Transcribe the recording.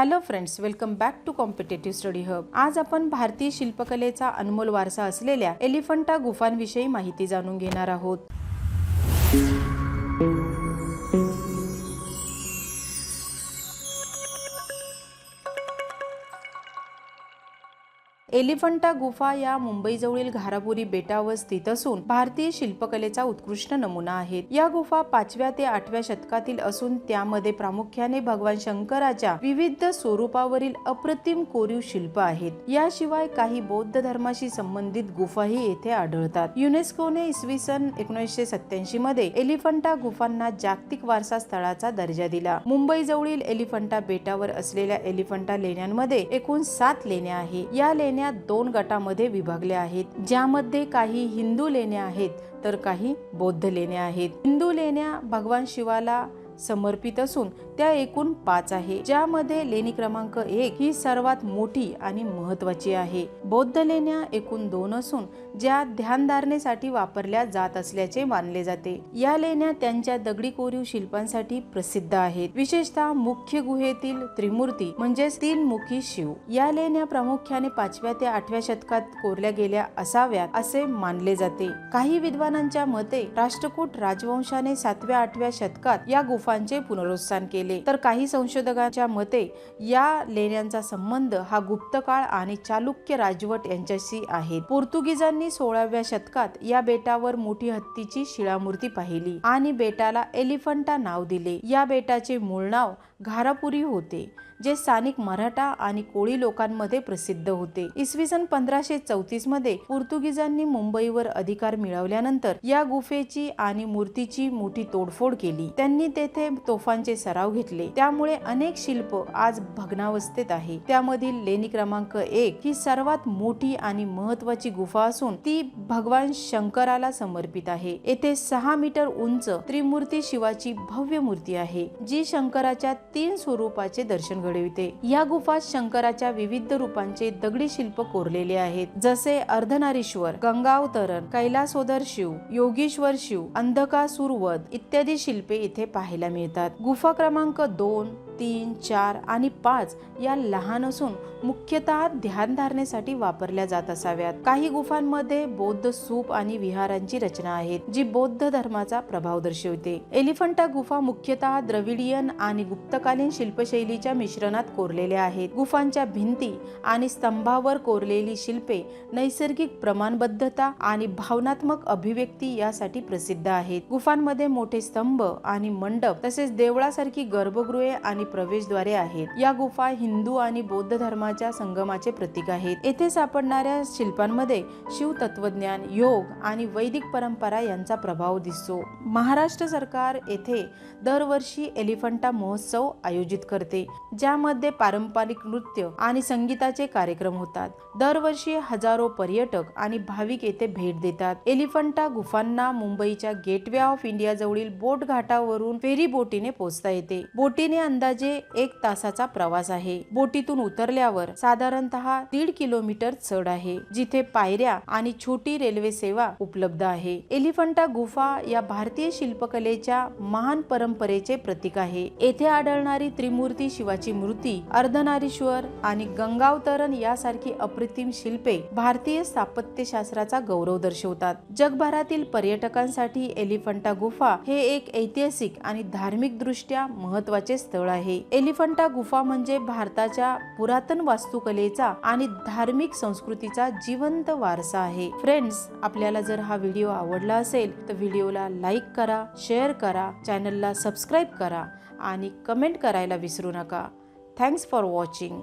Hello friends welcome back to competitive study hub आज आपण भारतीय शिल्पकलेचा अनमोल वारसा असलेल्या एलिफंटा गुफांविषयी माहिती जाणून घेणार आहोत. एलिफंटा गुफा या मुंबईजवळील घारापुरी बेटावर स्थित असून भारतीय शिल्पकलेचा उत्कृष्ट नमुना आहेत. या गुफा पाचव्या ते आठव्या शतकातील असून त्यामध्ये प्रामुख्याने भगवान शंकराच्या विविध स्वरूपावरील अप्रतिम कोरीव शिल्प आहेत. याशिवाय काही बौद्ध धर्माशी संबंधित गुफाही येथे आढळतात. युनेस्कोने इसवी सन एकोणीसशे सत्याऐंशी मध्ये एलिफंटा गुफांना जागतिक वारसा स्थळाचा दर्जा दिला. मुंबईजवळील एलिफंटा बेटावर असलेल्या एलिफंटा लेण्यांमध्ये एकूण सात लेण्या आहे. या लेण्या दोन गटामध्ये विभागल्या आहेत ज्यामध्ये काही हिंदू लेण्या आहेत तर काही बौद्ध लेण्या आहेत. हिंदू लेण्या भगवान शिवाला समर्पित असून त्या एकूण पाच आहे. ज्यामध्ये लेणी क्रमांक एक ही सर्वात मोठी आणि महत्वाची आहे. बौद्ध लेण्या एकूण दोन असून ज्या ध्यानधारणेसाठी वापरल्या जात असल्याचे मानले जाते. या लेण्या त्यांच्या दगडी कोरीव शिल्पांसाठी प्रसिद्ध आहेत. विशेषतः मुख्य गुहेतील त्रिमूर्ती म्हणजेच तीन मुखी शिव. या लेण्या प्रामुख्याने पाचव्या ते आठव्या शतकात कोरल्या गेल्या असाव्यात असे मानले जाते. काही विद्वानांच्या मते राष्ट्रकूट राजवंशाने सातव्या आठव्या शतकात या गुफांचे पुनरुत्थान केले. तर काही संशोधकांच्या मते या लेण्यांचा संबंध हा गुप्तकाळ आणि चालुक्य राजवट यांच्याशी आहे. पोर्तुगीजांनी सोळाव्या शतकात या बेटावर मोठी हत्तीची शिळामूर्ती पाहिली आणि बेटाला एलिफंटा नाव दिले. या बेटाचे मूळ नाव घारापुरी होते जे स्थानिक मराठा आणि कोळी लोकांमध्ये प्रसिद्ध होते. इसवी सन पंधराशे चौतीसमध्ये पोर्तुगीजांनी मुंबईवर अधिकार मिळवल्यानंतर या गुफेची आणि मूर्तीची मोठी तोडफोड केली. त्यांनी तेथे तोफांचे सराव घेतले. त्यामुळे अनेक शिल्प आज भग्नावस्थेत आहे. त्यामधील लेणी क्रमांक एक ही सर्वात मोठी आणि महत्वाची गुफा असून ती भगवान शंकराला समर्पित आहे. येथे सहा मीटर उंच त्रिमूर्ती शिवाची भव्य मूर्ती आहे जी शंकराच्या तीन स्वरूपाचे दर्शन घडविते. या गुफात शंकराच्या विविध रूपांचे दगडी शिल्प कोरलेले आहेत. जसे अर्धनारीश्वर गंगावतरण कैलासोदर शिव योगेश्वर शिव अंधकासुरवध इत्यादी शिल्पे इथे पाहायला मिळतात. गुफा क्रमांक दोन तीन चार आणि पाच या लहान असून मुख्यतः ध्यान धारणेसाठी वापरल्या जात असाव्यात. काही गुफांमध्ये बौद्ध सूप आणि विहारांची रचना आहेत जी बौद्ध धर्माचा प्रभाव दर्शवते. एलिफंटा गुफा मुख्यतः द्रविडियन आणि गुप्तकालीन शिल्पशैलीच्या मिश्रणात कोरलेल्या आहेत. गुफांच्या भिंती आणि स्तंभावर कोरलेली शिल्पे नैसर्गिक प्रमाणबद्धता आणि भावनात्मक अभिव्यक्ती यासाठी प्रसिद्ध आहेत. गुफांमध्ये मोठे स्तंभ आणि मंडप तसेच देवळासारखी गर्भगृहे आणि प्रवेशद्वारे आहेत. या गुफा हिंदू आणि बौद्ध धर्माच्या संगमाचे प्रतीक आहेत. येथे सापडणाऱ्या शिल्पांमध्ये शिव तत्वज्ञान योग आणि वैदिक परंपरा यांचा प्रभाव दिसतो. महाराष्ट्र सरकार येथे दरवर्षी एलिफंटा महोत्सव आयोजित करते ज्यामध्ये पारंपरिक नृत्य आणि संगीताचे कार्यक्रम होतात. दरवर्षी हजारो पर्यटक आणि भाविक येथे भेट देतात. एलिफंटा गुफांना मुंबईच्या गेटवे ऑफ इंडिया जवळील बोट घाटावरून फेरी बोटीने पोहोचता येते. बोटीने अंदाजे म्हणजे एक तासाचा प्रवास आहे. बोटीतून उतरल्यावर साधारणतः दीड किलोमीटर चढ आहे जिथे पायऱ्या आणि छोटी रेल्वे सेवा उपलब्ध आहे. एलिफंटा गुफा या भारतीय शिल्पकलेच्या महान परंपरेचे प्रतीक आहे. येथे आढळणारी त्रिमूर्ती शिवाची मूर्ती अर्धनारीश्वर आणि गंगावतरण यासारखी अप्रतिम शिल्पे भारतीय स्थापत्यशास्त्राचा गौरव दर्शवतात. जगभरातील पर्यटकांसाठी एलिफंटा गुफा हे एक ऐतिहासिक आणि धार्मिक दृष्ट्या महत्त्वाचे स्थळ आहे. आहे. एलिफंटा गुफा म्हणजे भारताच्या पुरातन वास्तुकलेचा आणि धार्मिक संस्कृतीचा जिवंत वारसा आहे. फ्रेंड्स आपल्याला जर हा व्हिडिओ आवडला असेल तर व्हिडिओला लाईक करा शेअर करा चॅनलला सबस्क्राईब करा आणि कमेंट करायला विसरू नका. Thanks for watching